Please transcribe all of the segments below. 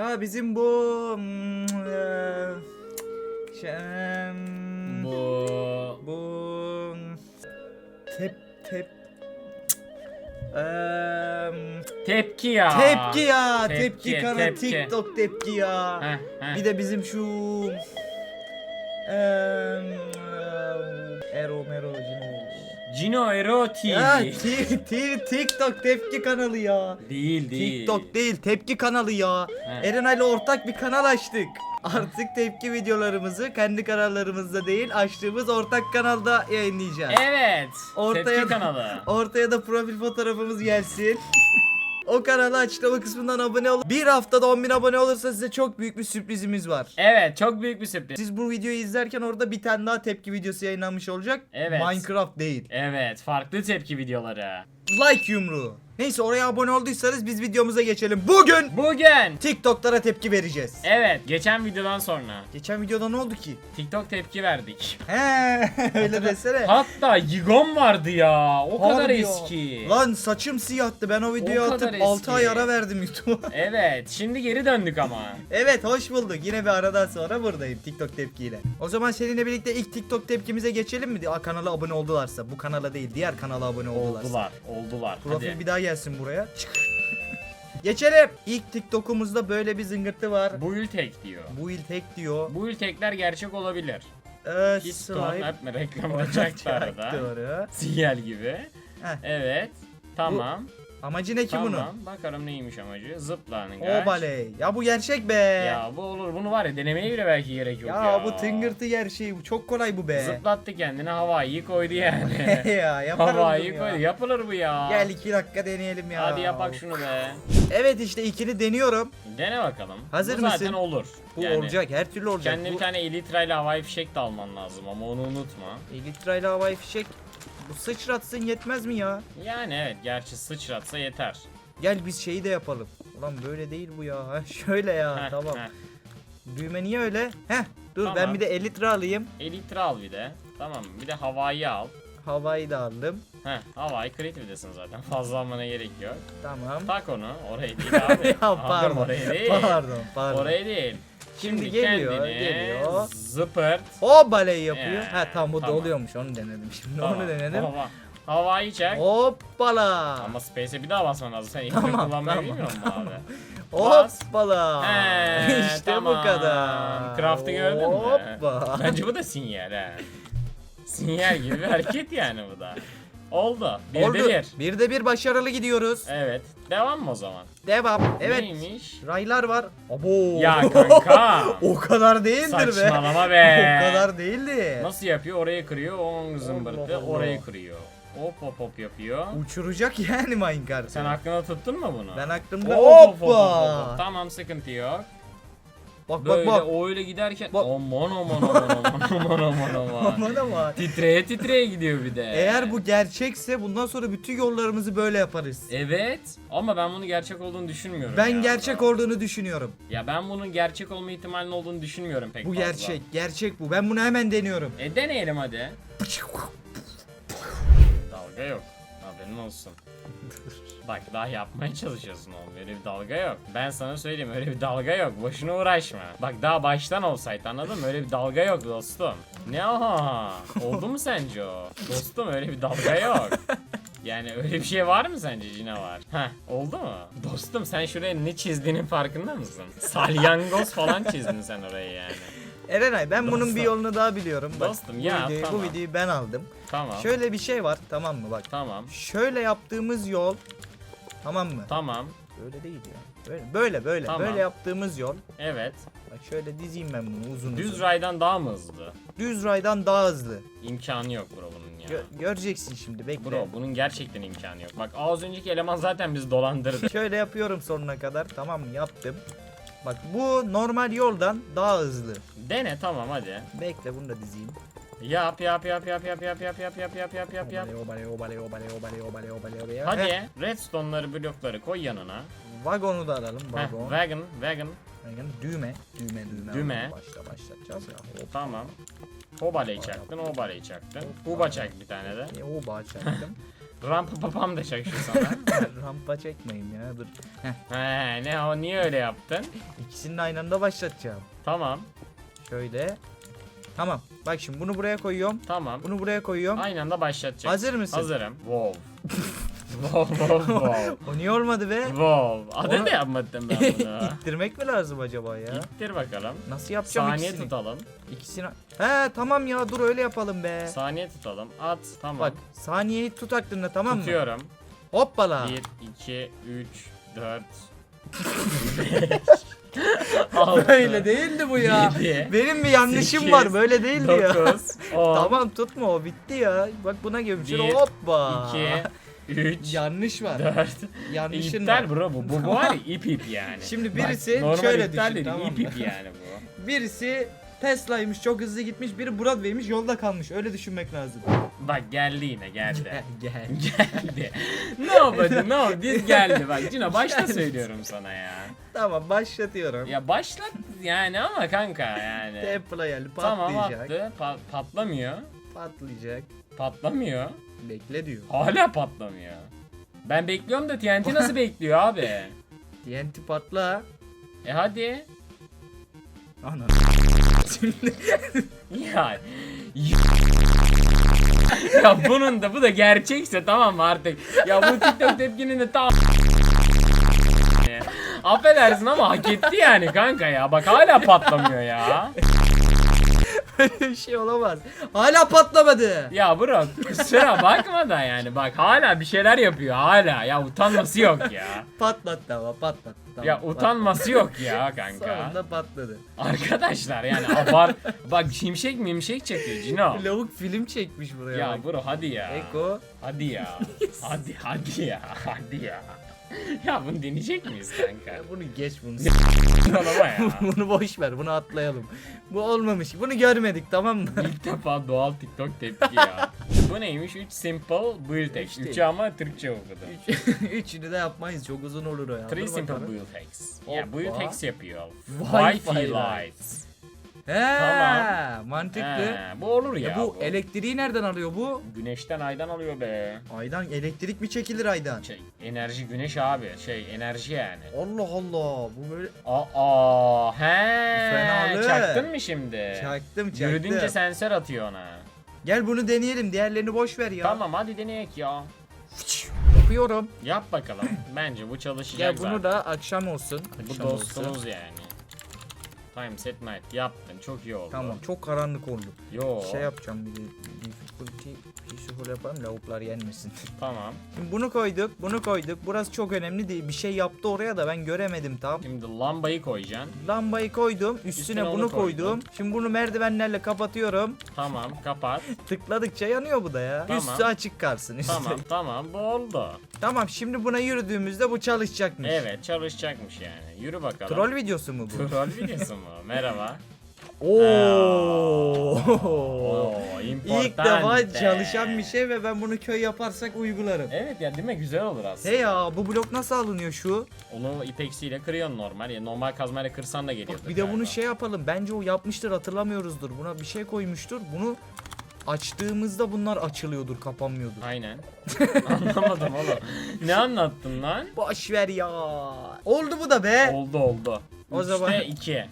Ya bizim bu şey, Bu bu tep tep Eee, tepki ya. tepki ya tepki, Tepki, kanalı tepki. TikTok tepki ya. Heh, heh. Bir de bizim şu eee Ero Mero Cino. Cino Ero TV. Ya ti- ti- TikTok tepki kanalı ya. değil değil. TikTok değil tepki kanalı ya. He. Eren ile ortak bir kanal açtık. Artık tepki videolarımızı kendi kanallarımızda değil açtığımız ortak kanalda yayınlayacağız. Evet. Ortaya tepki da- kanalı. Ortaya da profil fotoğrafımız gelsin. O kanala açıklama kısmından abone olun. Bir haftada 10.000 abone olursa size çok büyük bir sürprizimiz var. Evet çok büyük bir sürpriz. Siz bu videoyu izlerken orada bir tane daha tepki videosu yayınlanmış olacak. Evet. Minecraft değil. Evet farklı tepki videoları. Like yumruğu. Neyse oraya abone olduysanız biz videomuza geçelim. Bugün Bugün. TikTok'lara tepki vereceğiz. Evet geçen videodan sonra Geçen videoda ne oldu ki? TikTok tepki verdik. He öyle desene. Hatta Yigon vardı ya. O kadar Harbi ya. eski. Lan saçım siyahtı. Ben o videoyu O kadar atıp 6 eski. ay ara verdim YouTube'a. Evet şimdi geri döndük ama. evet hoş bulduk. Yine bir aradan sonra buradayım TikTok tepkiyle. O zaman seninle birlikte ilk TikTok tepkimize geçelim mi? Aa, kanala abone oldularsa. Bu kanala değil diğer kanala abone oldularsa. Oldular oldular. Profil Hadi. bir daha gelsin buraya. Geçelim. İlk TikTok'umuzda böyle bir zıngırtı var. Bu Builtek diyor. Bu Builtek diyor. Bu Builtekler gerçek olabilir. Ee, Piston yapma reklam olacak da arada. Sinyal gibi. Heh. Evet. Tamam. Bu, Amacı ne ki bunun? tamam. Bakalım neymiş amacı. Zıplanın O baley. Ya bu gerçek be. Ya, Ya bu olur. Bunu var ya denemeye bile belki gerek yok ya. bu tıngırtı gerçeği. Bu çok kolay bu be. Zıplattı kendine havayı koydu yani. ya yaparım bunu havayı ya. koydu. Yapılır bu ya. Gel iki dakika deneyelim ya. Hadi yapak şunu be. Evet işte ikili deniyorum. Dene bakalım. Hazır bu zaten mısın? olur. Bu Yani olacak her türlü olacak. Kendine bu... bir tane elitrayla havai fişek de alman lazım ama onu unutma. Elitrayla havai fişek. Bu sıçratsın yetmez mi ya? Yani evet gerçi sıçratsa yeter. Gel biz şeyi de yapalım. Ulan böyle değil bu ya. Ha, şöyle ya Heh, tamam. heh. Düğme niye öyle? Heh dur ben Tamam. bir de elitre alayım. Elitre al bir de. Tamam bir de havayı al. Havayı da aldım. Heh havayı kreativedesin zaten. Fazla almana gerek yok. Tamam. Tak onu. Oraya değil abi. ya pardon. oraya değil. Pardon pardon. Oraya değil. Şimdi Şimdi, geliyor, kendini geliyor. zıpırt. O baleyi yapıyor. Ee, ha tamam bu tamam. doluyormuş onu denedim şimdi Tamam, onu denedim. Hava, havayı çek. Hoppala. Ama space'e bir daha basman lazım. Sen Tamam, tamam, kullanmayı tamam, bilmiyor musun tamam. abi? Bas. Hoppala. He, işte tamam. bu kadar. Craft'ı gördün mü? Hoppa. Bence bu da sinyal ha. Sinyal gibi bir hareket yani bu da. Oldu. Bir Oldu. de bir. Bir de bir başarılı gidiyoruz. Evet. Devam mı o zaman? Devam. Evet. Neymiş? Raylar var. Abo. Ya kanka. o kadar değildir be. Saçmalama be. o kadar değildi. Nasıl yapıyor? Oraya kırıyor. On zımbırtı. Orayı kırıyor. Hop hop hop yapıyor. Uçuracak yani Minecraft. Sen aklına tuttun mu bunu? Ben aklımda Hop, hop, hop, hop. Tamam sıkıntı yok. Bak Böyle bak bak. o öyle giderken Bak. aman aman aman aman aman aman aman. Aman ama. titreye titreye gidiyor bir de. Eğer bu gerçekse bundan sonra bütün yollarımızı böyle yaparız. Evet ama ben bunu gerçek olduğunu düşünmüyorum. Ben ya. gerçek olduğunu düşünüyorum. Ya ben bunun gerçek olma ihtimalinin olduğunu düşünmüyorum pek Bu fazla. gerçek. Gerçek bu. Ben bunu hemen deniyorum. E deneyelim hadi. Dalga yok. Haberin olsun. Bak daha yapmaya çalışıyorsun oğlum. Öyle bir dalga yok. Ben sana söyleyeyim öyle bir dalga yok. Boşuna uğraşma. Bak daha baştan olsaydı anladın mı? Öyle bir dalga yok dostum. Ne aha? Oldu mu sence o? Dostum öyle bir dalga yok. Yani öyle bir şey var mı sence canavar? Heh oldu mu? Dostum sen şuraya ne çizdiğinin farkında mısın? Salyangoz falan çizdin sen oraya yani. Erenay ben bunun bir yolunu daha biliyorum. Bak, Dostum, bu ya, videoyu, tamam. Bu videoyu ben aldım. Tamam. Şöyle bir şey var tamam mı bak. Tamam. Şöyle yaptığımız yol tamam mı? Tamam. Böyle değil ya. Böyle böyle böyle, Tamam. böyle yaptığımız yol. Evet. Bak şöyle dizeyim ben bunu uzun Düz uzun. raydan daha mı hızlı? Düz raydan daha hızlı. İmkanı yok bro bunun ya. Gö- göreceksin şimdi bekle. Bro bunun gerçekten imkanı yok. Bak az önceki eleman zaten bizi dolandırdı. Şöyle yapıyorum sonuna kadar tamam mı yaptım. Bak bu normal yoldan daha hızlı. Dene tamam hadi. Bekle bunu da dizeyim. Yap yap yap yap yap yap yap yap yap yap yap yap yap. Obale, obale, obale, obale, obale, obale, obale. Heh, Hadi redstone'ları blokları koy yanına. Vagonu da alalım Heh, vagon. wagon wagon. Wagon, Düğme. Düğme düğme. Düğme. Başla başlatacağız ya. Hop. Tamam. Hobaleyi çaktın, hobaleyi çaktın. Huba çak bir tane de. E, bağ çaktım. Rampa papam da şu sana. Rampa çekmeyin ya dur. Heh, He ne o niye öyle yaptın? ikisini de aynı anda başlatacağım. Tamam Şöyle. Tamam. Bak şimdi bunu buraya koyuyorum. tamam. Bunu buraya koyuyorum. Aynı anda başlatacak. Hazır mısın? Hazırım. Wow. Wow wow wow. O niye olmadı be? Wow. Adı Onu- da yapmadım ben bunu. İttirmek mi lazım acaba ya? İttir bakalım. Nasıl yapacağım Saniye ikisini? tutalım. İkisini. He tamam ya dur öyle yapalım be. Saniye tutalım. At. Tamam. Bak saniyeyi tut aklında tamam mı? Tutuyorum. Hoppala. 1, 2, 3, 4, 6, Böyle değildi bu ya. Yedi. Benim bir yanlışım Sekiz, var böyle değildi ya. 9, 10, Tamam tutma o bitti ya. Bak buna gömüşür Bir, hoppa. 2, 3, Yanlış var. 4. Yanlışın var. İptal bro bu. Bu, bu var ya ip ip yani. Şimdi Bak, birisi normal şöyle iptal düşün, değil, tamam ip mı? ip yani bu. Birisi Tesla'ymış çok hızlı gitmiş biri Broadway'miş yolda kalmış öyle düşünmek lazım. Bak geldi yine geldi. Gel. geldi. ne yapalım ne yapalım biz geldi bak Cino başta söylüyorum sana ya. tamam başlatıyorum. Ya başlat yani ama kanka yani. Templa geldi Tamam patlayacak. attı pa- patlamıyor. Patlayacak. Patlamıyor. Bekle diyor. Hala patlamıyor. Ben bekliyorum da TNT nasıl bekliyor abi? TNT patla. E hadi. Ana. Şimdi Ya. ya bunun da bu da gerçekse tamam mı artık. Ya bu TikTok tepkinin de tam Affedersin ama hak etti yani kanka ya. Bak hala patlamıyor ya. Böyle bir şey olamaz. Hala patlamadı. Ya bro kusura bakma da yani bak hala bir şeyler yapıyor hala. Ya utanması yok ya. Patlattı ama patlattı. Tamam, Ya utanması yok ya kanka. Sonunda patladı. Arkadaşlar yani abar bak şimşek mimşek çekiyor Cino. Lavuk film çekmiş buraya. Ya bak. bro hadi ya. Eko. Hadi ya. hadi hadi ya. Hadi ya. Ya bunu deneyecek miyiz kanka? Bunu geç bunu. Saçmalama ya. bunu boş ver. Bunu atlayalım. Bu olmamış. Bunu görmedik tamam mı? İlk defa doğal TikTok tepki ya. Bu neymiş? 3 simple build hacks. Üç 3'ü değil. ama Türkçe okudum. Üçünü de yapmayız. Çok uzun olur o ya. 3 Dur simple bakalım. build hacks. Ya Hoppa. build hacks yapıyor. Wi-Fi lights. He, Tamam. mantıklı. He, bu olur ya. Ya bu elektriği nereden alıyor bu? Güneşten aydan alıyor be. Aydan elektrik mi çekilir aydan? Şey, enerji güneş abi. Şey enerji yani. Allah Allah. Bu böyle Aa, he. Fenalı. Çaktın mı şimdi? çaktım çaktım. Yürüdünce sensör atıyor ona. Gel bunu deneyelim. Diğerlerini boş ver ya. Tamam hadi deneyek ya. Yapıyorum. Yap bakalım. Bence bu çalışacak Gel bunu zaten. da akşam olsun. Bu Akşam dostumuz yani. Time set night yaptın çok iyi oldu. Tamam çok karanlık oldu. Yo. Şey yapacağım bir de peaceful yapalım lavuklar yenmesin. Tamam. Şimdi bunu koyduk, bunu koyduk. Burası çok önemli değil. Bir şey yaptı oraya da ben göremedim tam. Şimdi lambayı koyacaksın. Lambayı koydum, üstüne, Üstüne bunu koydum. koydum. Şimdi bunu merdivenlerle kapatıyorum. Tamam kapat. Tıkladıkça yanıyor bu da ya. Tamam. Üstü açık kalsın. Üstü. tamam tamam bu oldu. Tamam şimdi buna yürüdüğümüzde bu çalışacakmış. Evet çalışacakmış yani. Yürü bakalım. Troll videosu mu bu? Troll videosu mu? Merhaba. Oo. İlk importante. defa çalışan bir şey ve ben bunu köy yaparsak uygularım. Evet ya değil mi? Güzel olur aslında. He ya bu blok nasıl alınıyor şu? Onu ipeksiyle kırıyorsun normal. Ya normal kazmayla kırsan da geliyordur. Bak bir de bunu şey yapalım. Bence o yapmıştır hatırlamıyoruzdur. Buna bir şey koymuştur. Bunu açtığımızda bunlar açılıyordur, kapanmıyordur. Aynen. Anlamadım oğlum. Ne anlattın lan? Boş ver ya. Oldu bu da be. Oldu oldu. O Üçte zaman- iki.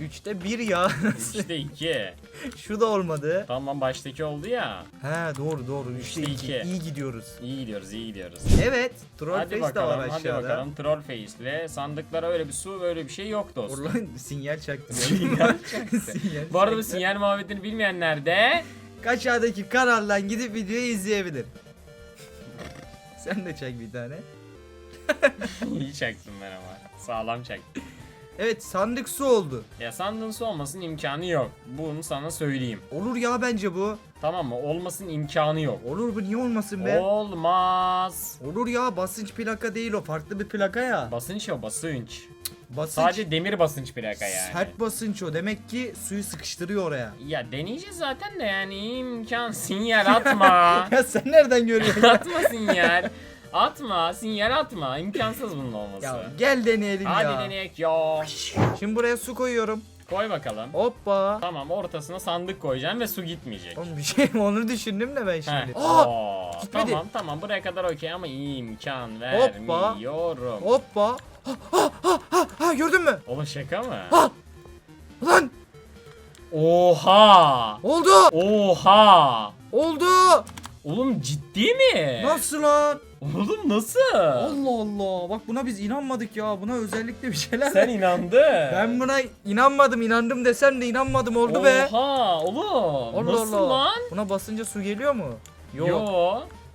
Üçte bir ya. Üçte iki. Şu da olmadı. Tamam baştaki oldu ya. He doğru doğru. Üçte Üçte iki. iki. İyi gidiyoruz. İyi gidiyoruz iyi gidiyoruz. Evet. Troll hadi face de var bakalım hadi aşağıda. bakalım. Troll face ile sandıklara öyle bir su böyle bir şey yok dostum. Orlan sinyal çaktı. Sinyal sinyal Bu arada bu çaktı. sinyal muhabbetini bilmeyenler de Aşağıdaki kanaldan gidip videoyu izleyebilir. Sen de çek bir tane. iyi çaktım ben ama. Sağlam çaktım. Evet sandık su oldu. Ya sandığın su olmasının imkanı yok. Bunu sana söyleyeyim. Olur ya bence bu. Tamam mı? Olmasının imkanı yok. Olur bu niye olmasın be? Olmaz. Olur ya basınç plaka değil o farklı bir plaka ya. Basınç o basınç. Basınç Sadece demir basınç plaka yani. sert basınç o demek ki suyu sıkıştırıyor oraya. Ya deneyeceğiz zaten de yani imkan sinyal atma. ya sen nereden görüyorsun? ya? atma sinyal. Atma, sinyal atma. İmkansız bunun olması. Ya gel deneyelim Hadi ya. deneyek ya. Şimdi buraya su koyuyorum. Koy bakalım. Hoppa. Tamam ortasına sandık koyacaksın ve su gitmeyecek. Oğlum bir şey onu düşündüm de ben Heh. şimdi. Aa! Oo, gitmedi. tamam tamam buraya kadar okey ama imkan vermiyorum. Hoppa. Ha, ha, ha, ha, ha, gördün mü? Oğlum şaka mı? Ha! Lan Oha! oldu. Oha! Oldu. Oğlum ciddi mi? Nasıl lan? Oğlum nasıl? Allah Allah. Bak buna biz inanmadık ya. Buna özellikle bir şeyler. Sen inandın. Ben buna inanmadım. inandım desem de inanmadım oldu be. Oha oğlum. Allah nasıl Allah. lan? Buna basınca su geliyor mu? Yok. Yo.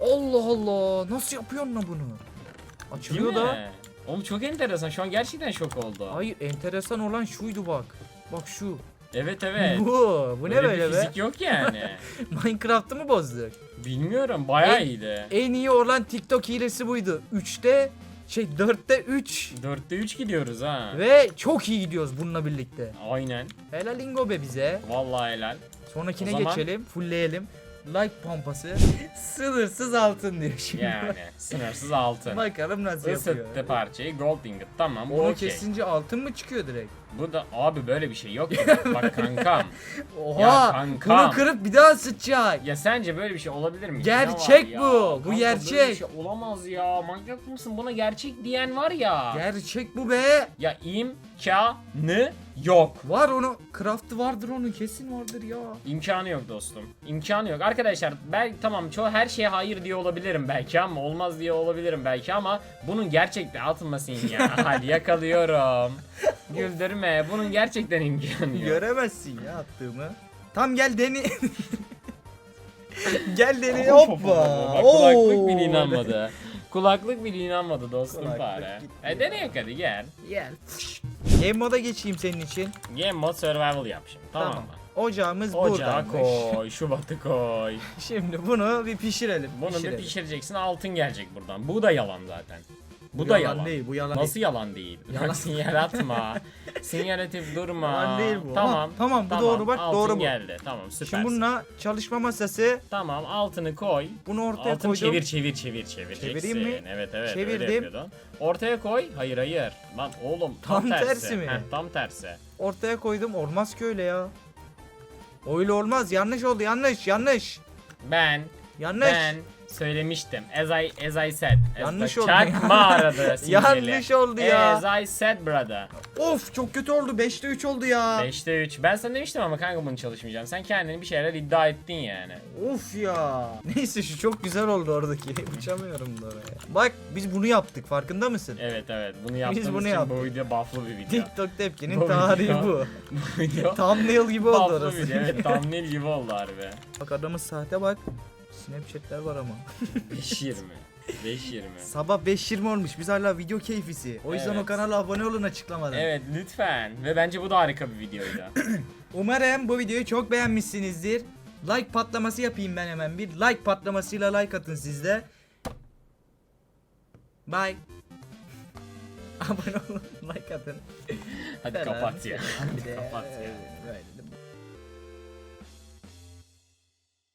Allah Allah. Nasıl yapıyorsun lan bunu? Değil Açılıyor mi? da. Oğlum çok enteresan. Şu an gerçekten şok oldu. Hayır enteresan olan şuydu bak. Bak şu. Evet evet. Bu. Bu ne Böyle bir be? fizik yok yani. Minecraft'ı mı bozduk? Bilmiyorum bayağı En- iyiydi. En iyi olan TikTok hilesi buydu. 3'te şey 4'te 3 Dörtte 3 gidiyoruz ha. ve çok iyi gidiyoruz bununla birlikte. Aynen. Helalingo be bize. Vallahi helal. Sonrakine O zaman- geçelim. Fullleyelim. Like pompası. Sınırsız altın diyor şimdi. Yani sınırsız altın. Bakalım nasıl yapıyor. Isıttı parçayı gold ingot tamam Onu okey. kesince altın mı çıkıyor direkt? Bu da abi böyle bir şey yok. Bak kankam. Oha! Ya kankam. bunu kırıp bir daha sıçacak. Ya sence böyle bir şey olabilir mi? Gerçek Ne var bu, bu Kanka gerçek. Böyle bir şey olamaz ya. Manyak mısın? Buna gerçek diyen var ya. Gerçek bu be. Ya imkanı yok. Var onu. Craft'ı vardır onun kesin vardır ya. İmkanı yok dostum. İmkanı yok. Arkadaşlar ben tamam çoğu her şeye hayır diye olabilirim belki ama olmaz diye olabilirim belki ama bunun gerçekten atmasın ya. Hadi yakalıyorum. Güldürme. Bunun gerçekten imkanı yok. Göremezsin ya attığımı. Tam gel deni. gel deni hoppa. Bak, kulaklık bile inanmadı. Kulaklık bile inanmadı dostum Kulaklık fare. gitti E deneyek hadi gel. Gel. Game moda geçeyim senin için. Game mode survival yap şimdi. Tamam, Tamam. mı? Ocağımız Ocağa buradaymış. koy, Şubat'ı koy. Şimdi bunu bir pişirelim. Bunu bir pişireceksin altın gelecek buradan. Bu da yalan zaten. Bu, Bu da yalan yalan. değil, bu yalan Nasıl değil. yalan değil? Yalan. Bak sinyal atma. sinyal atıp durma. Yalan değil bu. Tamam. Ha, tamam, bu doğru bak, altın doğru bu. geldi. Tamam süpersin. Şimdi bununla çalışma masası. Tamam altını koy. Bunu ortaya Altın koydum. çevir çevir çevir çevir. Çevireyim mi? Evet evet öyle Çevirdim. yapıyordun. Ortaya koy. Hayır hayır. Lan oğlum tam, Tam tersi. tersi mi? Heh, tam tersi. Ortaya koydum. Olmaz ki öyle ya. Öyle olmaz. Yanlış oldu. Yanlış. Yanlış. Ben Yanlış. ben söylemiştim. As I as I said. As Yanlış oldu Çakma ya. aradı. Yanlış oldu ya. As I said brother. Of çok kötü oldu. 5'te 3 oldu ya. 5'te 3. Ben sana demiştim ama kanka bunu çalışmayacağım. Sen kendini bir şeyler iddia ettin yani. Of ya. Neyse şu çok güzel oldu oradaki. Uçamıyorum da oraya. Bak biz bunu yaptık. Farkında mısın? Evet evet bunu yaptığımız bunu için yaptık. bu video bufflı bir video. TikTok tepkinin Bu tarihi video- bu. bu video Thumbnail gibi oldu bufflı orası. video. Evet thumbnail gibi oldu harbi. Bak adamın saate bak. Snapchat'ler var ama. 5.20. 5.20. Sabah 5.20 olmuş. Biz hala video keyfisi. O yüzden Evet. o kanala abone olun açıklamadan. Evet lütfen. Ve bence bu da harika bir videoydu. Umarım bu videoyu çok beğenmişsinizdir. Like patlaması yapayım ben hemen bir. Like patlamasıyla like atın siz de. Bye. abone olun, like atın. Hadi kapat ya. Bir de- Kapat ya. Böyle